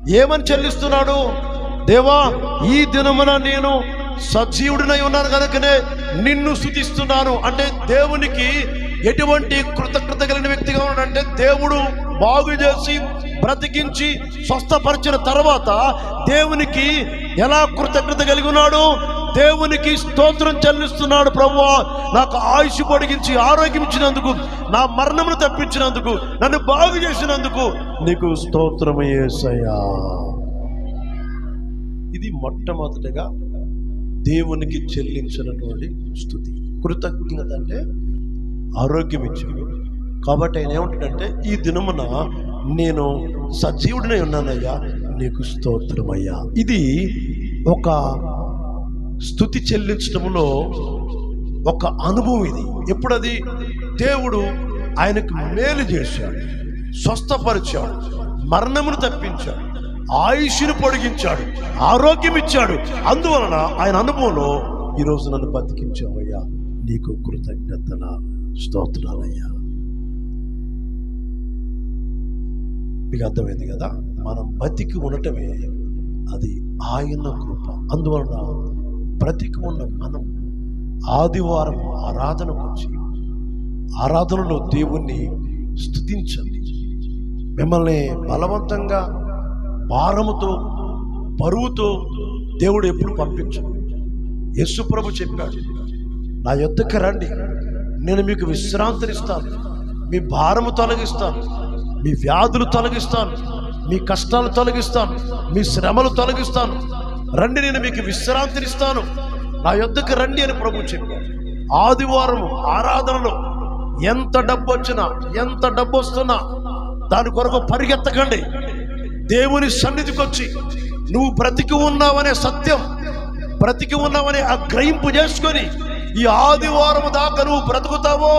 ఏమని చెల్లిస్తున్నాడు? దేవా ఈ దినమున నేను సజీవుడినై ఉన్నాను కనుకనే నిన్ను స్థుతిస్తున్నాను అంటే దేవునికి ఎటువంటి కృతజ్ఞత కలిగిన వ్యక్తిగా ఉన్నాడంటే దేవుడు బాగు చేసి బ్రతికించి స్వస్థపరిచిన తర్వాత దేవునికి ఎలా కృతజ్ఞత కలిగి ఉన్నాడు? దేవునికి స్తోత్రం చెల్లిస్తున్నాడు ప్రభు నాకు ఆయుష్ పొడిగించి ఆరోగ్యం ఇచ్చినందుకు నా మరణమును తప్పించినందుకు నన్ను బాగు చేసినందుకు నీకు స్తోత్రమయ్యేసయ్యా ఇది మొట్టమొదటిగా దేవునికి చెల్లించినటువంటి స్థుతి. కృతజ్ఞత అంటే ఆరోగ్యం ఇచ్చాడు కాబట్టి ఆయన ఏమంటాడంటే ఈ దినమున నేను సజీవుడినై ఉన్నానయ్యా. నీకు స్తోత్రమయ్యా. ఇది ఒక స్థుతి చెల్లించడంలో ఒక అనుభవం ఇది. ఎప్పుడది? దేవుడు ఆయనకు మేలు చేశాడు స్వస్థపరిచాడు మరణమును తప్పించాడు ఆయుష్ను పొడిగించాడు ఆరోగ్యం ఇచ్చాడు. అందువలన ఆయన అనుభవంలో ఈరోజు నన్ను బతికించావయ్యా. నీకు కృతజ్ఞతల స్తోత్రాలయ్యా. మీకు అర్థమైంది కదా? మనం బతికి ఉండటమే అది ఆయన కృప. అందువలన బ్రతికి ఉన్న మనం ఆదివారం ఆరాధనకు వచ్చి ఆరాధనలో దేవుణ్ణి స్థుతించండి మిమ్మల్ని బలవంతంగా భారముతో బరువుతో దేవుడు ఎప్పుడు పంపించడు. యేసు ప్రభు చెప్పాడు నా యొద్దకు రండి. నేను మీకు విశ్రాంతినిస్తాను. మీ భారము తొలగిస్తాను. మీ వ్యాధులు తొలగిస్తాను. మీ కష్టాలు తొలగిస్తాను. మీ శ్రమలు తొలగిస్తాను. రండి నేను మీకు విశ్రాంతినిస్తాను. నా యొద్దకు రండి అని ప్రభు చెప్పాడు. ఆదివారం ఆరాధనలో ఎంత డబ్బు వచ్చినా ఎంత డబ్బు వస్తున్నా దాని కొరకు పరిగెత్తకండి. దేవుని సన్నిధికి వచ్చి నువ్వు బ్రతికి ఉన్నావనే సత్యం బ్రతికి ఉన్నావనే ఆ గ్రహింపు చేసుకొని ఈ ఆదివారం దాకా నువ్వు బ్రతుకుతావో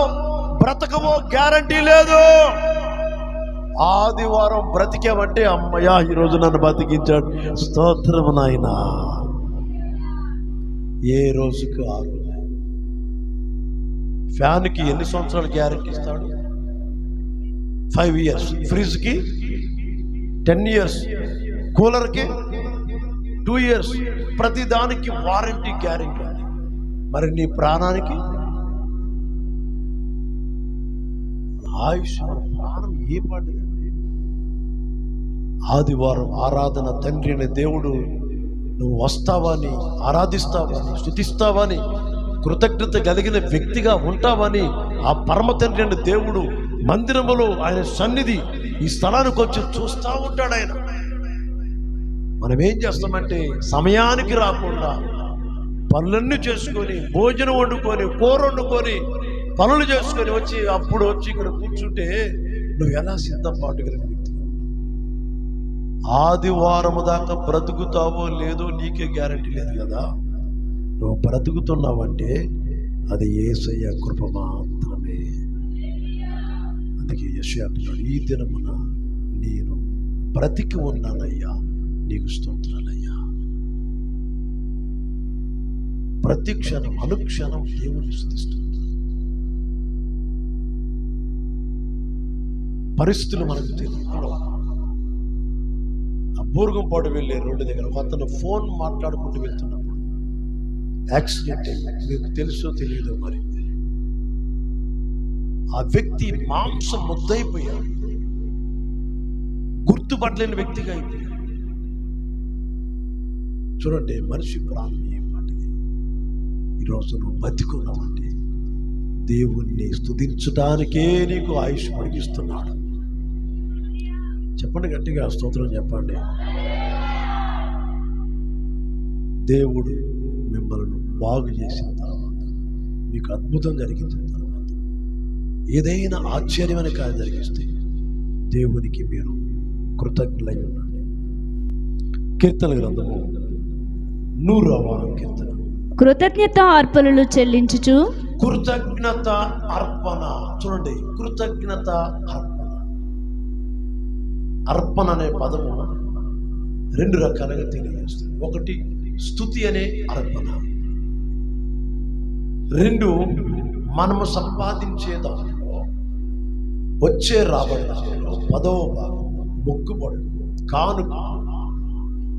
బ్రతకవో గ్యారంటీ లేదు. ఆదివారం బ్రతికామంటే అమ్మయ్యా ఈరోజు నన్ను బతికించాడు. స్తోత్రం నాయన. ఏ రోజుకి ఆ రోజు ఫ్యాన్కి ఎన్ని సంవత్సరాలు గ్యారెంటీ ఇస్తాడు? Five years. ఫ్రిడ్జ్కి ten years. కూలర్కి టూ ఇయర్స్. ప్రతి దానికి వారంటీ గ్యారెంటీ. మరి నీ ప్రాణానికి ఆయుష్ మన ప్రాణం ఏ పాటిదండి? ఆదివారం ఆరాధన తండ్రి అనే దేవుడు నువ్వు వస్తావని ఆరాధిస్తావని స్థుతిస్తావని కృతజ్ఞత కలిగిన వ్యక్తిగా ఉంటావని ఆ పరమ తండ్రి అనే దేవుడు మందిరములో ఆయన సన్నిధి ఈ స్థలానికి వచ్చి చూస్తూ ఉంటాడు ఆయన. మనం ఏం చేస్తామంటే సమయానికి రాకుండా పనులన్నీ చేసుకొని భోజనం వండుకొని కూర వండుకొని పనులు చేసుకొని వచ్చి అప్పుడు వచ్చి ఇక్కడ కూర్చుంటే నువ్వు ఎలా సిద్ధపాటు కలిగిన వ్యక్తి? ఆదివారము దాకా బ్రతుకుతావో లేదో నీకే గ్యారంటీ లేదు కదా. నువ్వు బ్రతుకుతున్నావంటే అది ఏసయ్య కృప మాత్రమే. అందుకే యశ అంటున్నాడు ఈ దినమున నేను బ్రతికి ఉన్నానయ్యా నీకు స్తోత్రాలయ్యా. ప్రతి క్షణం అనుక్షణం దేవుని స్థుతిస్తుంది పరిస్థితులు మనకు తెలియదు. ఆ బూర్గంపాడు వెళ్ళే రోడ్డు దగ్గర ఒక అతను ఫోన్ మాట్లాడుకుంటూ వెళ్తున్నప్పుడు యాక్సిడెంట్ మీకు తెలుసో తెలియదో మరి. ఆ వ్యక్తి మాంసం ముద్దయిపోయాడు. గుర్తుపట్టలేని వ్యక్తిగా అయిపోయాడు. చూడండి మనిషి ప్రాణం ఏం ఈరోజు నువ్వు బతికున్నావంటే దేవుణ్ణి స్తుతించడానికే నీకు ఆయుష్ పొడిగిస్తున్నాడు. చెప్పండి గట్టిగా స్తోత్రం చెప్పండి. దేవుడు మిమ్మల్ని బాగు చేసిన తర్వాత మీకు అద్భుతం జరిగించిన తర్వాత ఏదైనా ఆశ్చర్యమైన కార్యం జరిగిస్తే దేవునికి మీరు కృతజ్ఞులై ఉండండి. కీర్తన గ్రంథము నూరవ కీర్తన. కృతజ్ఞత అర్పణలు చెల్లించుచు కృతజ్ఞత అర్పణ. చూడండి కృతజ్ఞత అర్పణ. అర్పణ అనే పదము రెండు రకాలుగా తెలియజేస్తుంది. ఒకటి స్థుతి అనే అర్పణ. రెండు మనము సంపాదించే దాంట్లో వచ్చే రాబడి దాంట్లో పదవ భాగం మొక్కుబడు కానుక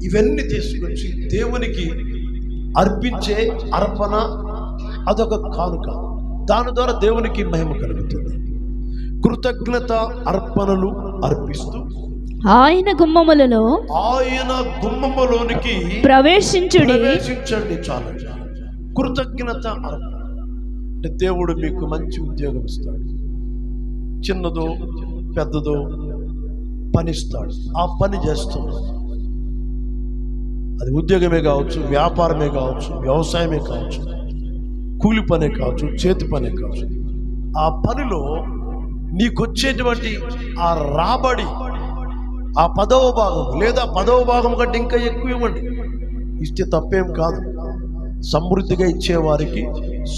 ఇవన్నీ తీసుకొచ్చి దేవునికి అర్పించే అర్పణ అదొక కానుక. దాని ద్వారా దేవునికి మహిమ కలుగుతుంది. కృతజ్ఞత అర్పణలు అర్పిస్తూ ఆయన గుమ్మములలో ఆయన గుమ్మములోనికి ప్రవేశించుడి. ప్రవేశించండి చాలు. కృతజ్ఞత అర్పణ. అంటే దేవుడు మీకు మంచి ఉద్యోగం ఇస్తాడు. చిన్నదో పెద్దదో పని ఇస్తాడు ఆ పని చేస్తున్నాడు అది ఉద్యోగమే కావచ్చు వ్యాపారమే కావచ్చు వ్యవసాయమే కావచ్చు. కూలి పనే కావచ్చు చేతి పనే కావచ్చు. ఆ పనిలో నీకొచ్చేటువంటి ఆ రాబడి ఆ పదవ భాగం లేదా పదవ భాగం కంటే ఇంకా ఎక్కువ ఇవ్వండి. ఇస్తే తప్పేం కాదు. సమృద్ధిగా ఇచ్చేవారికి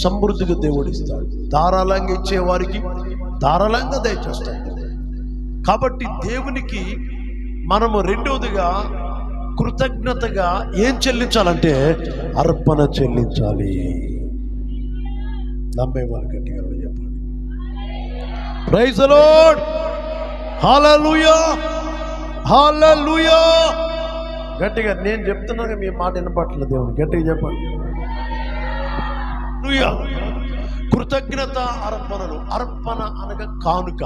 సమృద్ధిగా దేవుడు ఇస్తాడు. ధారాళంగా ఇచ్చేవారికి ధారాళంగా దయచేస్తాడు కాబట్టి దేవునికి మనము రెండవదిగా కృతజ్ఞతగా ఏం చెల్లించాలంటే అర్పణ చెల్లించాలి. నమ్మే వాళ్ళు గట్టిగా చెప్పండి. ప్రైజ్ లోడ్ హాలూయా హాలూయా గట్టిగా నేను చెప్తున్నాగా మీ మాట వినపట్లేదు దేవుని గట్టిగా చెప్పండి. కృతజ్ఞత అర్పణలు అర్పణ అనగా కానుక.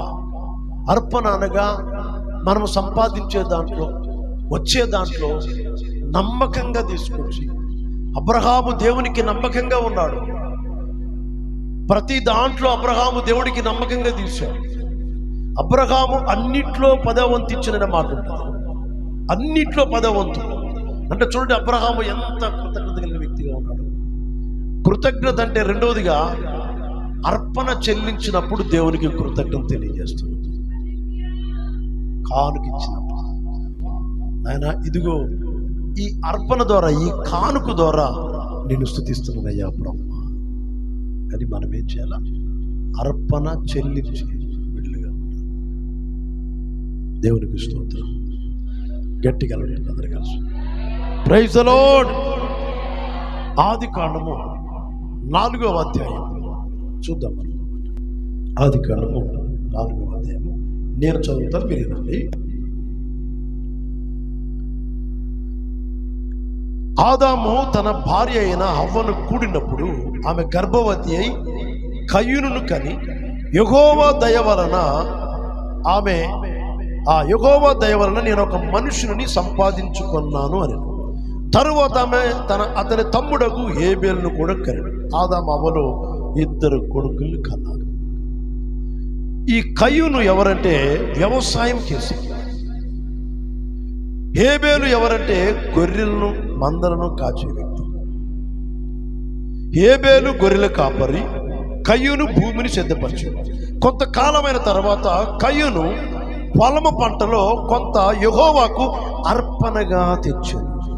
అర్పణ అనగా మనము సంపాదించే దాంట్లో వచ్చే దాంట్లో నమ్మకంగా తీసుకొచ్చి. అబ్రహాము దేవునికి నమ్మకంగా ఉన్నాడు. ప్రతి దాంట్లో అబ్రహాము దేవుడికి నమ్మకంగా తీశాడు. అబ్రహాము అన్నిట్లో పదవంతు ఇచ్చిన మాట ఉంటుంది అన్నిట్లో పదవంతు. అంటే చూడండి అబ్రహాము ఎంత కృతజ్ఞత కలిగిన వ్యక్తిగా ఉన్నాడు. కృతజ్ఞత అంటే రెండవదిగా అర్పణ చెల్లించినప్పుడు దేవునికి కృతజ్ఞత తెలియజేస్తుంది. కానుకిచ్చినప్పుడు ఆయన ఇదిగో ఈ అర్పణ ద్వారా ఈ కానుక ద్వారా నేను స్థుతిస్తున్నానయ్యా బ్రహ్మ అది మనం ఏం చేయాలా? అర్పణ చెల్లించి బిడ్డలుగా దేవునికి స్తోత్రం. గట్టిగా అలవాటు అందరు కలిసి ప్రైజ్ లోడ్ ఆది కాండము నాలుగవ అధ్యాయం. చూద్దాం మనం. ఆది కాండము నాలుగవ అధ్యాయము. నేను చదువుతాను మీరు ఆదాము తన భార్య అయిన హవ్వను కూడినప్పుడు ఆమె గర్భవతి అయి కయ్యును కని యహోవా దయ వలన ఆమె ఆ యహోవా దయ వలన నేను ఒక మనుషుని సంపాదించుకున్నాను అని తరువాత ఆమె తన అతని తమ్ముడకు హేబేలును కూడా కరిడు ఆదాము అవ్వలో ఇద్దరు కొడుకులు కన్నారు. ఈ కయ్యూను ఎవరంటే వ్యవసాయం చేసేది హేబేలు ఎవరంటే గొర్రెలను మందలను కాచే వ్యక్తి. హేబేలు గొర్రెల కాపరి కయ్యూను భూమిని సిద్ధపరచు. కొంతకాలమైన తర్వాత కయ్యూను పొలమ పంటలో కొంత యహోవాకు అర్పణగా తెచ్చాడు.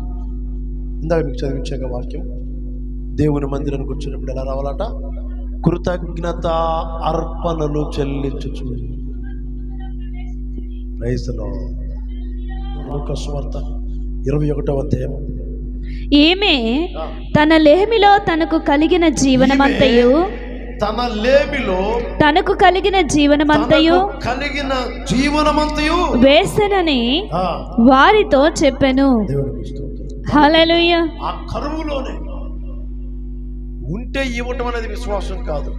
ఇందాక మీకు చదివించాక వాక్యం దేవుని మందిరానికి వచ్చినప్పుడు ఎలా రావాలట? కృతజ్ఞత అర్పణలు చెల్లించుచు. రైతులో లోకస్వార్త ఇరవై ఒకటవ అధ్యాయం ఈమె తన లేమిలో తనకు కలిగిన జీవనమంతయు? తన లేమిలో తనకు కలిగిన జీవనమంతయు? కలిగిన జీవనమంతయు? వేసనని వారితో చెప్పెను. హల్లెలూయా. ఆ కరువులోనే ఉంటే ఇవ్వటం అనేది విశ్వాసం కాదు.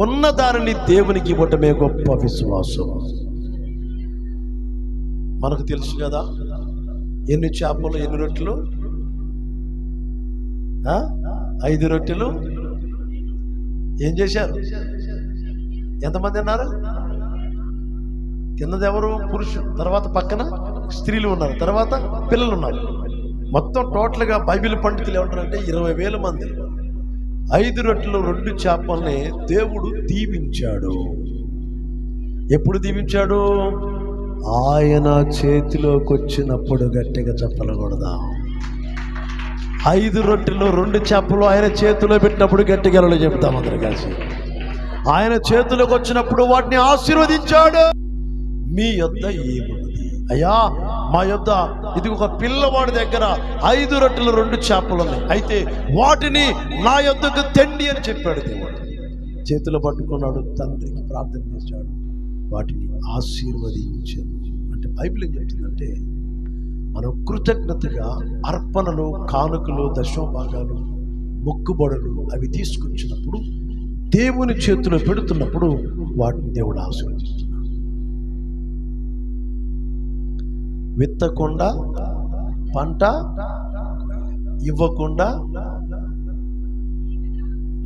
ఉన్న దానిని దేవునికి ఇవ్వటమే గొప్ప విశ్వాసం. మనకు తెలుసు కదా ఎన్ని చేపలు ఎన్ని రొట్టెలు? ఐదు రొట్టెలు? ఏం చేశారు? ఎంతమంది ఉన్నారు కిందది ఎవరు పురుషులు. తర్వాత పక్కన స్త్రీలు ఉన్నారు. తర్వాత పిల్లలు ఉన్నారు. మొత్తం టోటల్గా బైబిల్ పండితులు ఏమంటారంటే ఇరవై వేల మంది. ఐదు రొట్టెలు రెండు చేపల్ని దేవుడు దీవించాడు. ఎప్పుడు దీవించాడు? ఆయన చేతిలోకి వచ్చినప్పుడు గట్టిగా చెప్పలకూడదా ఐదు రొట్టెలు రెండు చేపలు ఆయన చేతిలో పెట్టినప్పుడు గట్టిగలలో చెప్తాం అందరు కలిసి. ఆయన చేతిలోకి వచ్చినప్పుడు వాటిని ఆశీర్వదించాడు. మీ యొద్ద ఏమున్నది అయ్యా మా యొద్ద ఇది ఒక పిల్లవాడి దగ్గర ఐదు రొట్టెలు రెండు చేపలు ఉన్నాయి. అయితే వాటిని నా యొద్దకు తెండి అని చెప్పాడు దేవుడు. చేతిలో పట్టుకున్నాడు తండ్రికి ప్రార్థన చేశాడు. వాటిని ఆశీర్వదించాడు అంటే బైబిల్ ఏం చెప్తుందంటే మనం కృతజ్ఞతగా అర్పణలు కానుకలు దశోభాగాలు మొక్కుబడులు అవి తీసుకొచ్చినప్పుడు దేవుని చేతిలో పెడుతున్నప్పుడు వాటిని దేవుడు ఆశీర్వదిస్తున్నాడు. విత్తకుండా పంట ఇవ్వకుండా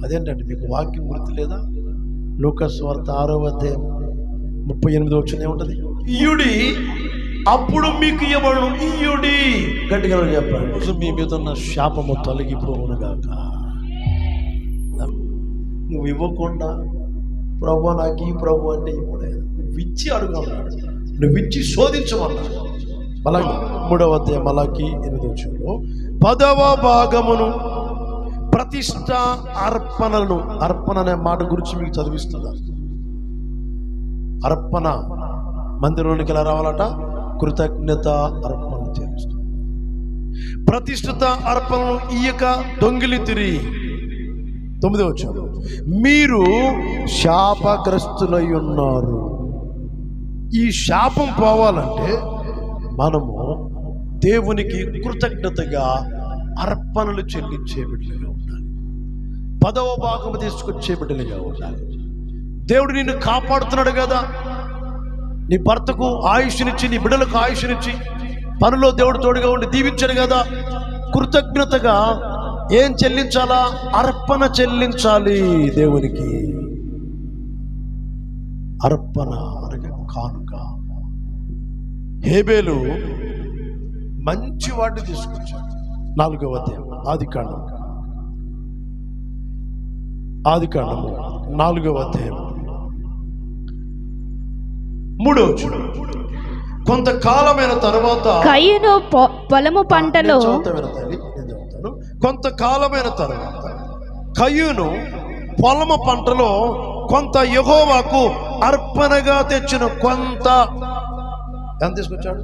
అదేంటంటే మీకు వాక్యం గుర్తు లేదా లూకస్ ఆరో అధ్యాయం ముప్పై ఎనిమిది వచ్చింది ఏముంటది? ఇయుడి అప్పుడు మీకు ఇవ్వబడు ఇయుడి గట్టిగా చెప్పండి? మీ మీద ఉన్న శాపము తొలగిపోవును గాక నువ్వు ఇవ్వకుండా ప్రభు నాకు ఈ ప్రభు అంటే ఇవ్వలేదు. నువ్వు ఇచ్చి అడుగున్నాడు నువ్వు ఇచ్చి శోధించమన్నాడు మలాకి మూడవ అధ్యాయం మలాకి ఎనిమిది వచ్చంలో పదవ భాగమును ప్రతిష్ట అర్పణలను అర్పణ అనే మాట గురించి మీకు చదివిస్తున్నా. అర్పణ మందిరంలోనికి ఎలా రావాలట? కృతజ్ఞత అర్పణ చేస్తుంది ప్రతిష్ఠిత అర్పణను ఈయక దొంగిలి తిరిగి తొమ్మిది వచ్చాడు మీరు శాపగ్రస్తులై ఉన్నారు. ఈ శాపం పోవాలంటే మనము దేవునికి కృతజ్ఞతగా అర్పణలు చెల్లించే బిడ్డలుగా ఉండాలి. పదవ భాగము తీసుకొచ్చే బిడ్డలుగా ఉండాలి. దేవుడు నిన్ను కాపాడుతున్నాడు కదా. నీ భర్తకు ఆయుష్నిచ్చి నీ బిడ్డలకు ఆయుష్నిచ్చి పనిలో దేవుడు తోడుగా ఉండి దీవించాడు కదా. కృతజ్ఞతగా ఏం చెల్లించాలా? అర్పణ చెల్లించాలి దేవునికి. అర్పణ అనగా కానుక. హేబేలు మంచి వాటిని తీసుకొచ్చాడు. నాలుగవ అధ్యాయం ఆది కాండం ఆది కాండము నాలుగవ అధ్యాయం. చూడు కొంతకాలమైన తర్వాత కయ్యను పొలము పంటలో. కొంతకాలమైన తర్వాత కయ్యూను పొలమ పంటలో కొంత యహోవాకు అర్పణగా తెచ్చిన కొంత ఎంత తీసుకొచ్చాడు?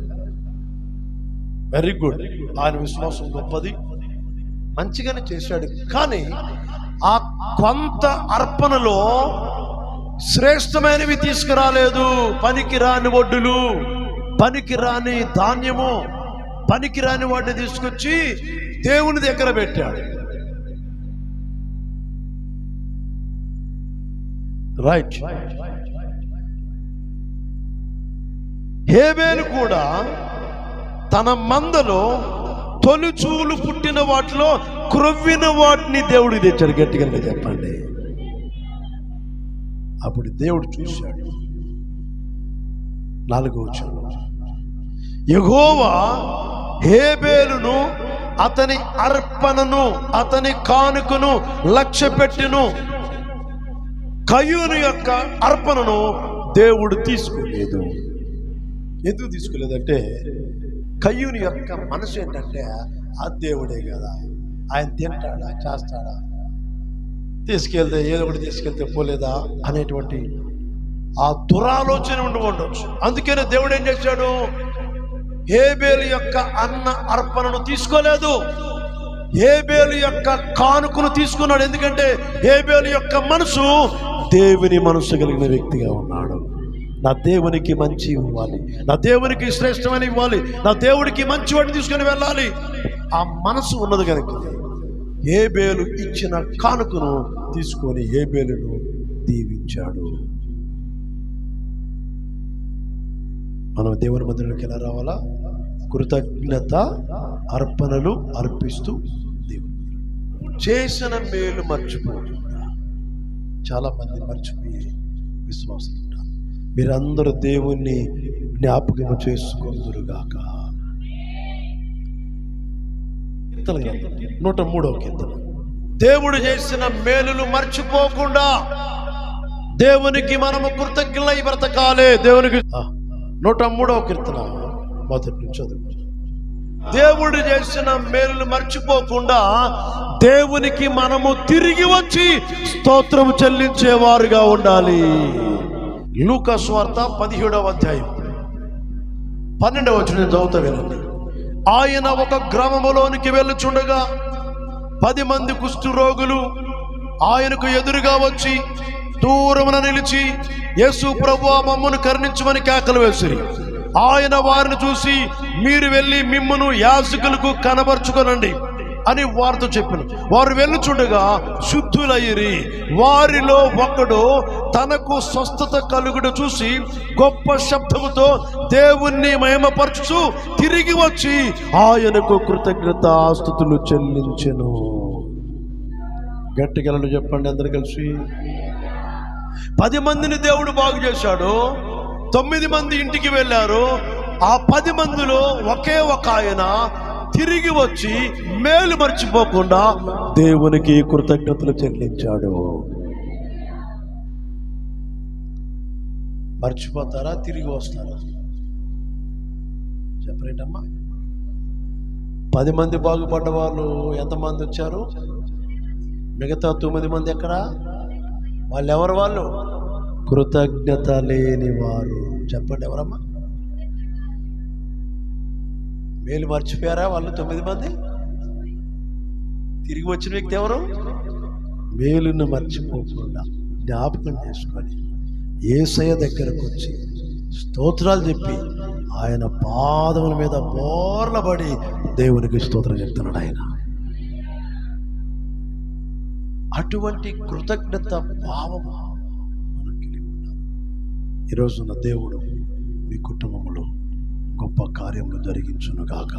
వెరీ గుడ్ ఆయన విశ్వాసం గొప్పది. మంచిగానే చేశాడు. కానీ ఆ కొంత అర్పణలో శ్రేష్టమైనవి తీసుకురాలేదు. పనికి రాని ఒడ్డులు పనికి రాని ధాన్యము పనికి రాని వాటిని తీసుకొచ్చి దేవుని దగ్గర పెట్టాడు. రైట్ హేబేలు కూడా తన మందలో తొలిచూలు పుట్టిన వాటిలో క్రొవ్విన వాటిని దేవుడికి తెచ్చాడు గట్టిగా చెప్పండి. అప్పుడు దేవుడు చూశాడు. నాలుగో వచనం ఎగోవా హేబేలును అతని అర్పణను అతని కానుకను లక్ష్య పెట్టిను కయ్యూను యొక్క అర్పణను దేవుడు తీసుకోలేదు. ఎందుకు తీసుకోలేదంటే కయ్యూని యొక్క మనసు ఏంటంటే ఆ దేవుడే కదా. ఆయన తింటాడా చేస్తాడా? తీసుకెళ్తే ఏదో ఒకటి తీసుకెళ్తే పోలేదా అనేటువంటి ఆ దురాలోచన ఉండి ఉండొచ్చు. అందుకనే దేవుడు ఏం చేశాడు? హేబేలు యొక్క అన్న అర్పణను తీసుకోలేదు. హేబేలు యొక్క కానుకను తీసుకున్నాడు. ఎందుకంటే హేబేలు యొక్క మనసు దేవుని మనసు కలిగిన వ్యక్తిగా ఉన్నాడు. నా దేవునికి మంచి ఇవ్వాలి. నా దేవునికి శ్రేష్టమైన ఇవ్వాలి. నా దేవుడికి మంచి వాటిని తీసుకొని వెళ్ళాలి. ఆ మనసు ఉన్నది కనుక. హేబేలు ఇచ్చిన కానుకను తీసుకొని హేబేలును దీవించాడు. మనం దేవుని మందిరంలోకి ఎలా రావాలా? కృతజ్ఞత అర్పణలు అర్పిస్తూ దేవుని చేసిన మేలు మర్చిపోకుండా. చాలా మంది మర్చిపోయే విశ్వాసం ఉంటారు మీరందరూ దేవుణ్ణి జ్ఞాపకం చేసుకుందరుగాక. కీర్తన నూట మూడవ కీర్తన. దేవుడు చేసిన మేలులు మర్చిపోకుండా దేవునికి మనము కృతజ్ఞలై బ్రతకాలే. దేవునికి నూట మూడవ కీర్తన మొదటి నుంచి దేవుడు చేసిన మేలులు మర్చిపోకుండా దేవునికి మనము తిరిగి వచ్చి స్తోత్రం చెల్లించేవారుగా ఉండాలి. లూకా స్వార్త పదిహేడవ అధ్యాయం. పన్నెండవ వచ్చిన చదువుతా వినండి. ఆయన ఒక గ్రామములోనికి వెళ్ళుచుండగా పది మంది కుష్టు రోగులు ఆయనకు ఎదురుగా వచ్చి దూరమున నిలిచి యేసు ప్రభు మమ్మను కరుణించమని కేకలు వేసిరి. ఆయన వారిని చూసి మీరు వెళ్ళి మిమ్మను యాజకులకు కనబరుచుకొనండి. అని వారితో చెప్పిన. వారు వెళ్ళుచుండగా శుద్ధులయ్యిరి. వారిలో ఒకడు తనకు స్వస్థత కలుగుడు చూసి గొప్ప శబ్దముతో దేవుణ్ణి మహిమపరచుచు తిరిగి వచ్చి ఆయనకు కృతజ్ఞత ఆస్తుతులు చెల్లించెను గట్టిగలను చెప్పండి అందరు కలిసి. పది మందిని దేవుడు బాగు చేశాడు. తొమ్మిది మంది ఇంటికి వెళ్ళారు. ఆ పది మందిలో ఒకే ఒక ఆయన తిరిగి వచ్చి మేలు మర్చిపోకుండా దేవునికి కృతజ్ఞతలు చెల్లించాడు. మర్చిపోతారా? తిరిగి వస్తారా? చెప్పరేటమ్మా. పది మంది బాగుపడ్డ వాళ్ళు ఎంతమంది వచ్చారు? మిగతా తొమ్మిది మంది ఎక్కడ? వాళ్ళు ఎవరు వాళ్ళు? కృతజ్ఞత లేని వారు. చెప్పండి ఎవరమ్మా? మేలు మర్చిపోయారా వాళ్ళు తొమ్మిది మంది? తిరిగి వచ్చిన వ్యక్తి ఎవరు? మేలును మర్చిపోకుండా జ్ఞాపకం చేసుకొని ఏసయ దగ్గరకు వచ్చి స్తోత్రాలు చెప్పి ఆయన పాదముల మీద బోర్లబడి దేవునికి స్తోత్రం చెప్తున్నాడు ఆయన. అటువంటి కృతజ్ఞత భావము మనం కలిగి ఉండాలి ఈరోజున దేవుడు మీ కుటుంబంలో గొప్ప కార్యములు జరిగించునుగాక.